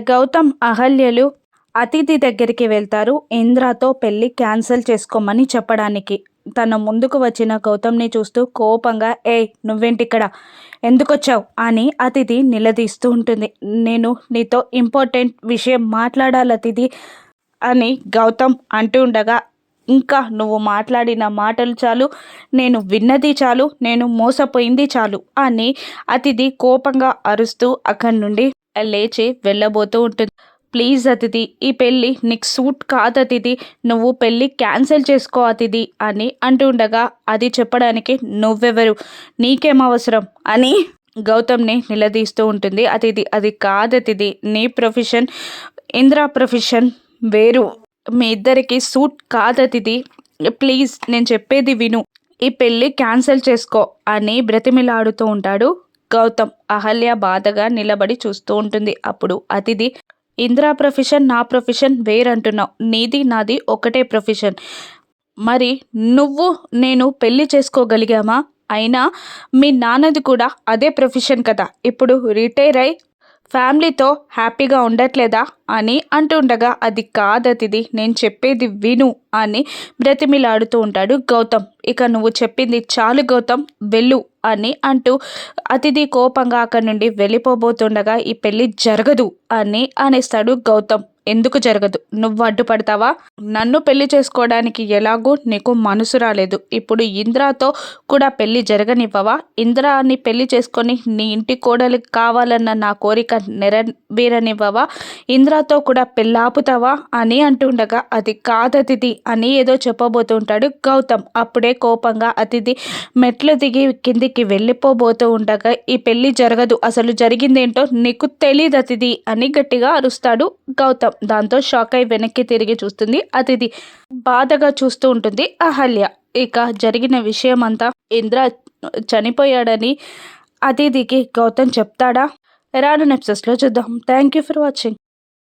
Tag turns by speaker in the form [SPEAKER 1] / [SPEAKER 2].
[SPEAKER 1] గౌతమ్ అహల్యలు అతిథి దగ్గరికి వెళ్తారు. ఇంద్రతో పెళ్ళి క్యాన్సిల్ చేసుకోమని చెప్పడానికి. తన ముందుకు వచ్చిన గౌతమ్ని చూస్తూ కోపంగా ఏ నువ్వేంటిక్కడ? ఎందుకొచ్చావు? అని అతిథి నిలదీస్తూ ఉంటుంది. నేను నీతో ఇంపార్టెంట్ విషయం మాట్లాడాలి అతిథి అని గౌతమ్ అంటూ ఉండగా ఇంకా నువ్వు మాట్లాడిన మాటలు చాలు. నేను విన్నది చాలు. నేను మోసపోయింది చాలు అని అతిథి కోపంగా అరుస్తూ అక్కడి నుండి లేచి వెళ్ళబోతూ ఉంటుంది. ప్లీజ్ అతిథి ఈ పెళ్ళి నీకు సూట్ కాదు అతిథి. నువ్వు పెళ్ళి క్యాన్సిల్ చేసుకో అతిథి అని అంటూ ఉండగా అది చెప్పడానికి నువ్వెవరు? నీకేం అవసరం? అని గౌతమ్ని నిలదీస్తూ ఉంటుంది. అతిథి అది కాదు అతిథి. నీ ప్రొఫెషన్ ఇంద్రా ప్రొఫెషన్ వేరు. మీ ఇద్దరికి సూట్ కాదు అతిథి. ప్లీజ్ నేను చెప్పేది విను. ఈ పెళ్ళి క్యాన్సిల్ చేసుకో అని బ్రతిమిలాడుతూ ఉంటాడు గౌతమ్ అహల్య బాధగా నిలబడి చూస్తూ ఉంటుంది. అప్పుడు అతిథి ఇంద్రా ప్రొఫెషన్ నా ప్రొఫెషన్ వేరంటున్నావు. నీది నాది ఒకటే ప్రొఫెషన్. మరి నువ్వు నేను పెళ్ళి చేసుకోగలిగామా? అయినా మీ నాన్నది కూడా అదే ప్రొఫెషన్ కదా. ఇప్పుడు రిటైర్ అయి ఫ్యామిలీతో హ్యాపీగా ఉండట్లేదా అని అంటుండగా అది కాదతిది నేను చెప్పేది విను అని బ్రతిమిలాడుతూ ఉంటాడు గౌతమ్. ఇక నువ్వు చెప్పింది చాలు గౌతమ్ వెళ్ళు అని అంటూ అతిథి కోపంగా అక్కడి నుండి వెళ్ళిపోబోతుండగా ఈ పెళ్ళి జరగదు అని అనేస్తాడు గౌతమ్. ఎందుకు జరగదు? నువ్వు అడ్డుపడతావా? నన్ను పెళ్ళి చేసుకోవడానికి ఎలాగూ నీకు మనసు రాలేదు. ఇప్పుడు ఇంద్రాతో కూడా పెళ్ళి జరగనివ్వవా? ఇంద్రాని పెళ్ళి చేసుకొని నీ ఇంటి కోడలు కావాలన్న నా కోరిక నెరవేరనివ్వవా? ఇంద్రాతో కూడా పెళ్ళాపుతావా అని అంటుండగా అది కాదతిథి అని ఏదో చెప్పబోతుంటాడు గౌతమ్. అప్పుడే కోపంగా అతిథి మెట్లు దిగి కిందికి వెళ్ళిపోబోతూ ఉండగా ఈ పెళ్ళి జరగదు. అసలు జరిగిందేంటో నీకు తెలియదు అతిథి అని గట్టిగా అరుస్తాడు గౌతమ్. దాంతో షాక్ అయి వెనక్కి తిరిగి చూస్తుంది. అతిథి బాధగా చూస్తూ ఉంటుంది. అహల్య ఇక జరిగిన విషయం అంతా ఇంద్ర చనిపోయాడని అతిథికి గౌతమ్ చెప్తాడా? రాను నెప్సెస్లో చూద్దాం. Thank you for watching